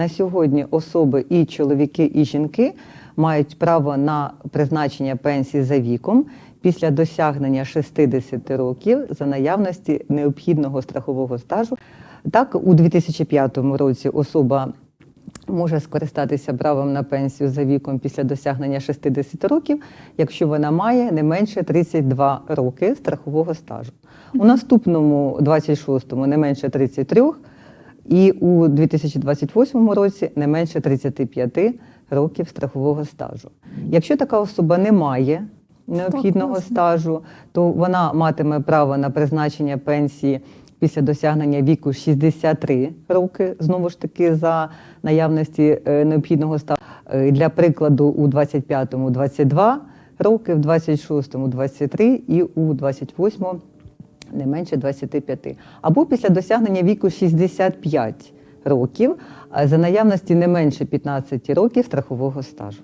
На сьогодні особи і чоловіки, і жінки мають право на призначення пенсії за віком після досягнення 60 років за наявності необхідного страхового стажу. Так, у 2005 році особа може скористатися правом на пенсію за віком після досягнення 60 років, якщо вона має не менше 32 роки страхового стажу. У наступному 26-му не менше 33 і у 2028 році не менше 35 років страхового стажу. Якщо така особа не має необхідного стажу, то вона матиме право на призначення пенсії після досягнення віку 63 роки, знову ж таки, за наявності е, необхідного стажу. Е, Для прикладу, у 25-му 22 роки, в 26-му 23 і у 28-му не менше 25. Або після досягнення віку 65 років е, за наявності не менше 15 років страхового стажу.